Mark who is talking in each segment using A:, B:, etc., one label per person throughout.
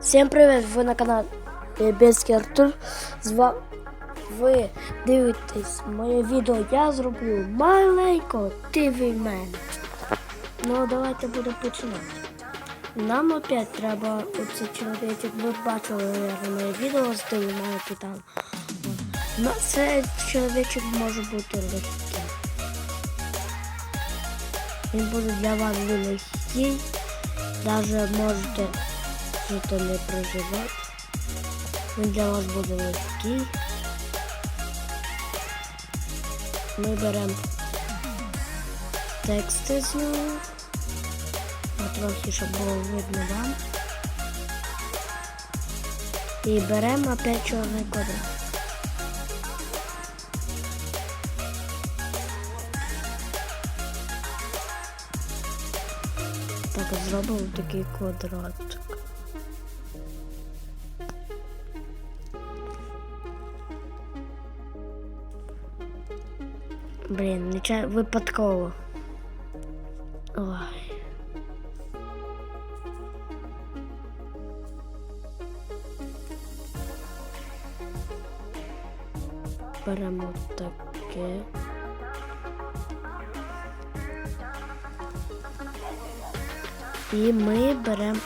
A: Всім привіт! Ви на каналі Бєбєцький Артур. З вами ви дивитесь моє відео. Я зроблю маленького TV-мен. Ну, давайте будемо починати. Нам опять треба оці чоловічок. Ви бачили наверное, моє відео з TV-меном Титан. Ну, цей чоловічок може бути легкий. Він буде для вас легкий. Даже можете что-то не проживати. Він для вас буде легкий. Ми беремо тексти з нього. А трохи, щоб було видно вам. І беремо опять чорний квадрат. Так, зробимо такий квадратик. Блін, нечай випадково. Ой. Беремо таке. І ми беремо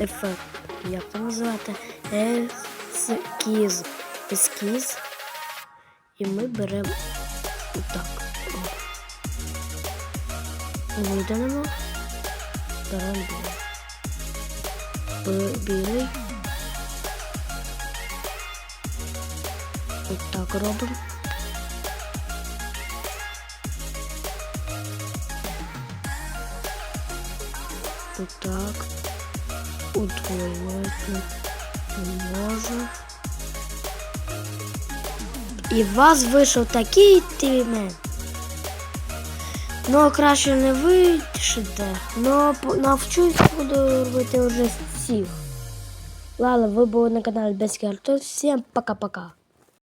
A: ефект. Як це називати? Ескіз. Ескіз. І ми беремо Так. Виданемо. Второй білий. Білий. Отак робимо. Отак. Удвоювати не можу. І в вас вийшов такий тимен. Ну, краще не вийшите, но навчусь буду робити вже всіх. Ладно, ви були на каналі Беський Артур. Всім пока-пока.